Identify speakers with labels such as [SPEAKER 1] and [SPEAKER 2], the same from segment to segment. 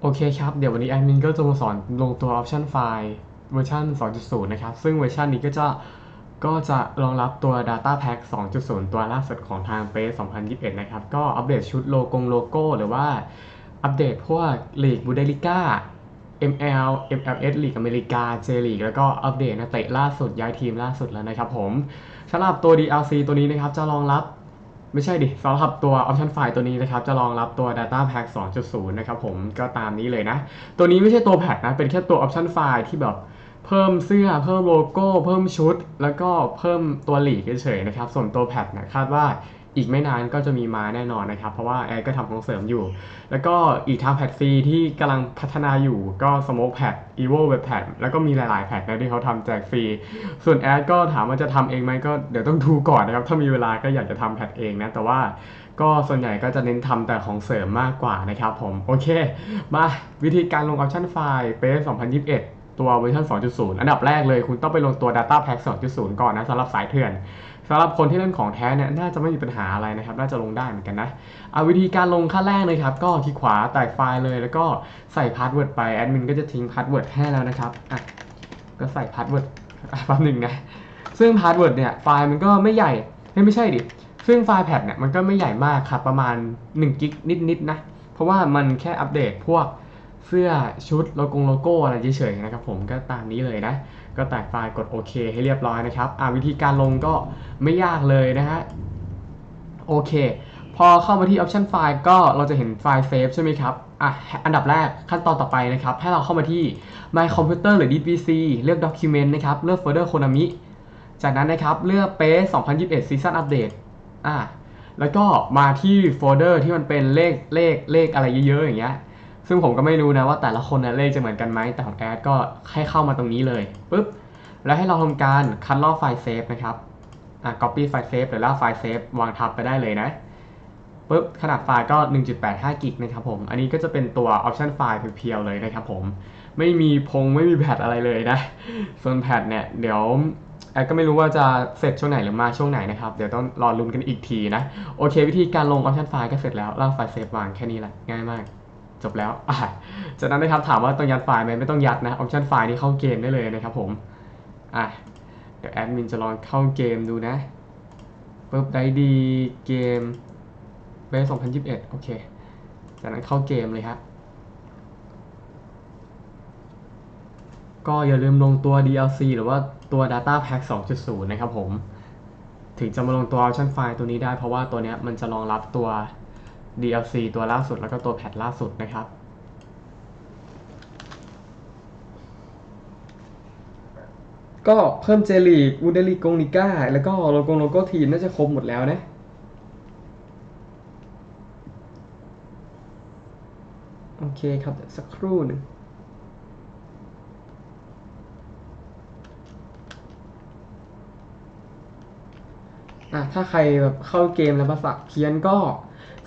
[SPEAKER 1] โอเคครับ เดี๋ยววันนี้แอดมินก็จะมาสอนลงตัว Option File เวอร์ชัน2.0 นะครับ ซึ่งเวอร์ชันนี้ก็จะก็จะรองรับตัว Data Pack 2.0 ตัวล่าสุดของทาง p a 2021 นะครับ ก็อัปเดตชุดโลโกงโลโก้ หรือว่าอัปเดตพวกลีกบูเดลิก้า ML MLS ลีกอเมริกา J ลีกแล้วก็อัปเดตนักเตะล่าสุดย้ายทีมล่าสุดแล้วนะครับผมสำหรับตัว DLC ตัวนี้นะครับจะรองรับไม่ใช่ดิสำหรับตัว Option File ตัวนี้นะครับ จะรองรับตัว Data Pack 2.0 นะครับผมก็ตามนี้เลยนะ ตัวนี้ไม่ใช่ตัวแพทนะ เป็นแค่ตัว Option File ที่แบบเพิ่มเสื้อ เพิ่มโลโก้ เพิ่มชุด แล้วก็เพิ่มตัวหลีกเฉยๆนะครับ ส่วนตัวแพทนะคาดว่า อีกไม่นานก็จะมีมาแน่นอนนะครับ เพราะว่าแอร์ก็ทำของเสริมอยู่ แล้วก็อีกทางแพทฟรีที่กำลังพัฒนาอยู่ก็ Smoke Pad Evo Web Pad แล้วก็มีหลาย ๆ แพทนะที่เขาทำแจกฟรี ส่วนแอดก็ถามว่าจะทำเองไหมก็เดี๋ยวต้องดูก่อนนะครับ ถ้ามีเวลาก็อยากจะทำแพทเองนะ แต่ว่าก็ส่วนใหญ่ก็จะเน้นทำแต่ของเสริมมากกว่านะครับผม โอเค มาวิธีการลง Option File p a c e 2021 ตัวเวอร์ชัน2.0 อันดับแรกเลยคุณต้องไปลงตัว Data Pack 2.0 ก่อนนะสำหรับสายเถื่อน สำหรับคนที่เล่นของแท้เนี่ยน่าจะไม่มีปัญหาอะไรนะครับน่าจะลงได้เหมือนกันนะเอาวิธีการลงขั้นแรกเลยครับ ก็คลิกขวาแตกไฟล์เลย แล้วก็ใส่พาสเวิร์ดไปแอดมินก็จะทิ้งพาสเวิร์ดให้แล้วนะครับอะก็ใส่พาสเวิร์ดแป๊บหนึ่งนะซึ่งพาสเวิร์ดเนี่ยไฟล์มันก็ไม่ใหญ่ไม่ใช่ดิซึ่งไฟล์แพดเนี่ยมันก็ไม่ใหญ่มากครับประมาณ1กิกนิดๆนะเพราะว่ามันแค่อัปเดตพวก เสื้อชุดโลโก้โลโก้อะไรเฉยๆนะครับผมก็ตามนี้เลยนะ ก็แตกไฟล์กดโอเคให้เรียบร้อยนะครับอ่าวิธีการลงก็ไม่ยากเลยนะฮะโอเค พอเข้ามาที่ Option File ก็เราจะเห็นไฟล์เซฟใช่ไหมครับอะอันดับแรกขั้นตอนต่อไปนะครับ ให้เราเข้ามาที่ My Computer หรือ DPC เลือก Document นะครับ เลือก Folder Konami จากนั้นนะครับเลือก PACE 2021 Season Update อะแล้วก็มาที่โฟลเดอร์ที่มันเป็นเลขเลขเลขอะไรเยอะๆอย่างเงี้ย ซึ่งผมก็ไม่รู้นะว่าแต่ละคนนะเลขจะเหมือนกันไหมแต่ของแอดก็ให้เข้ามาตรงนี้เลยปุ๊บแล้วให้เราทำการคัดลอกไฟล์เซฟนะครับอะ copy ไฟล์เซฟหรือลากไฟล์เซฟวางทับไปได้เลยนะปุ๊บขนาดไฟล์ก็ 1.85 กิกนะครับผม อันนี้ก็จะเป็นตัว option ไฟล์เพียวๆเลยนะครับผม ไม่มีพงไม่มีแพทอะไรเลยนะ ส่วนแพทเนี่ย เดี๋ยวแอดก็ไม่รู้ว่าจะเสร็จช่วงไหนหรือมาช่วงไหนนะครับ เดี๋ยวต้องรอลุ้นกันอีกทีนะ โอเค วิธีการลง option ไฟล์ก็เสร็จแล้วลากไฟล์เซฟวางแค่นี้แหละ ง่ายมาก จบแล้วจากนั้นนะครับถามว่าต้องยัดไฟล์ไหมไม่ต้องยัดนะ option ไฟล์นี่เข้าเกมได้เลยนะครับผมอะเดี๋ยวแอดมินจะลองเข้าเกมดูนะปุ๊บได้ดีเกมเบส2021 โอเค จากนั้นเข้าเกมเลยครับก็อย่าลืมลงตัว DLC หรือว่าตัว Data Pack 2.0 นะครับผม ถึงจะมาลงตัว Option File ตัวนี้ได้เพราะว่าตัวนี้มันจะรองรับตัว DLC ตัวล่าสุดแล้วก็ตัวแพทล่าสุดนะครับ ก็เพิ่มเจลีกวูเดลีกงลิก้า แล้วก็โลโก้โลโก้ทีมน่าจะครบหมดแล้วนะโอเคครับสักครู่หนึ่งอะถ้าใครแบบเข้าเกมแล้วภาษาเพี้ยนก็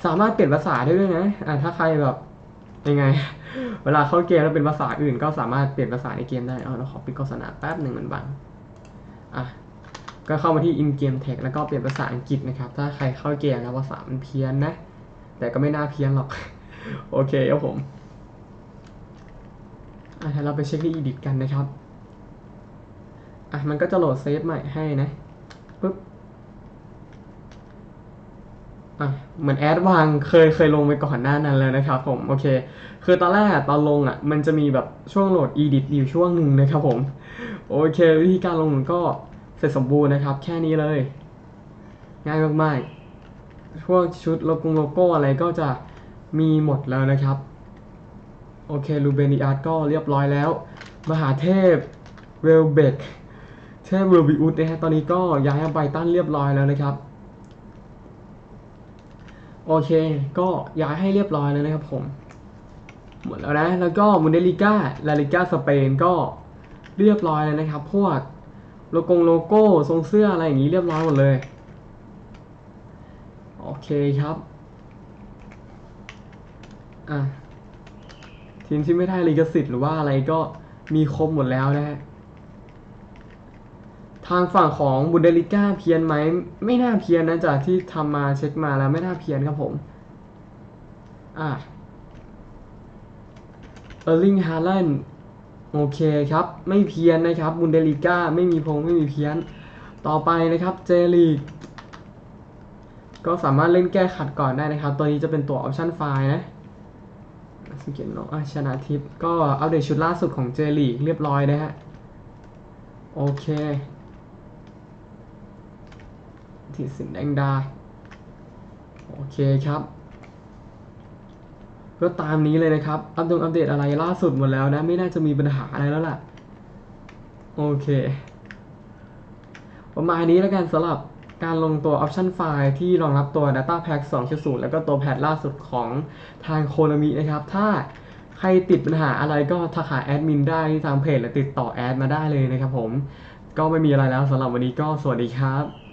[SPEAKER 1] สามารถเปลี่ยนภาษาได้ด้วยนะอะถ้าใครแบบยังไง เวลาเข้าเกมแล้วเป็นภาษาอื่น ก็สามารถเปลี่ยนภาษาในเกมได้เอาเราขอปิดโฆษณาแป๊บหนึ่งมันบังอะก็เข้ามาที่ in game text แล้วก็เปลี่ยนภาษาอังกฤษนะครับ ถ้าใครเข้าเกมแล้วภาษามันเพี้ยนนะ แต่ก็ไม่น่าเพี้ยนหรอก โอเคครับผมอะเราไปเช็คที่ edit กันนะครับอะมันก็จะโหลดเซฟใหม่ให้นะปุ๊บ เหมือนแอดวางเคยเคยลงไปก่อนหน้านั้นแล้วนะครับผมโอเค คือตอนแรกตอนลงอะมันจะมีแบบช่วงโหลด edit อยู่ช่วงหนึ่งนะครับผม โอเค วิธีการลงก็เสร็จสมบูรณ์นะครับ แค่นี้เลย ง่ายมากๆพวกชุดโลโก้โลโก้อะไรก็จะมีหมดแล้วนะครับ โอเคลูเบนิอาร์ตก็เรียบร้อยแล้ว มหาเทพเวลเบกเทพเวลบิอุสนะฮะตอนนี้ก็ย้ายมาไบตันเรียบร้อยแล้วนะครับ โอเค ก็ย้ายให้เรียบร้อยแล้วนะครับผม หมดแล้วนะ แล้วก็มุนเดลิก้าลาลิก้าสเปนก็เรียบร้อยแล้วนะครับ พวกโลโก้โลโก้ทรงเสื้ออะไรอย่างนี้เรียบร้อยหมดเลย โอเคครับ อะทีมที่ไม่ได้ลิขสิทธิ์หรือว่าอะไรก็มีครบหมดแล้วนะฮะ ทางฝั่งของบุนเดลิก้าเพี้ยนไหมไม่น่าเพี้ยนนะจากที่ทำมาเช็คมาแล้วไม่น่าเพี้ยนครับผมอะเออร์ลิงฮาแลนโอเคครับ ไม่เพี้ยนนะครับบุนเดลิก้าไม่มีพงไม่มีเพี้ยน ต่อไปนะครับเจลีกก็สามารถเล่นแก้ขัดก่อนได้นะครับ ตัวนี้จะเป็นตัวออปชันไฟล์นะสังเกตเนาะชนะทิพย์ก็อัปเดตชุดล่าสุดของเจลีกเรียบร้อยนะฮะ โอเค ที่สินแดงดา โอเคครับ ก็ตามนี้เลยนะครับ อัปเดตอัปเดตอะไรล่าสุดหมดแล้วนะ ไม่น่าจะมีปัญหาอะไรแล้วล่ะ โอเคประมาณนี้แล้วกันสำหรับการลงตัว Option File ที่รองรับตัว Data Pack 2.0 แล้วก็ตัวแพทล่าสุดของทางโคนามินะครับ ถ้าใครติดปัญหาอะไรก็ทักหาแอดมินได้ที่ทางเพจหรือติดต่อแอดมาได้เลยนะครับผม ก็ไม่มีอะไรแล้วสำหรับวันนี้ก็สวัสดีครับ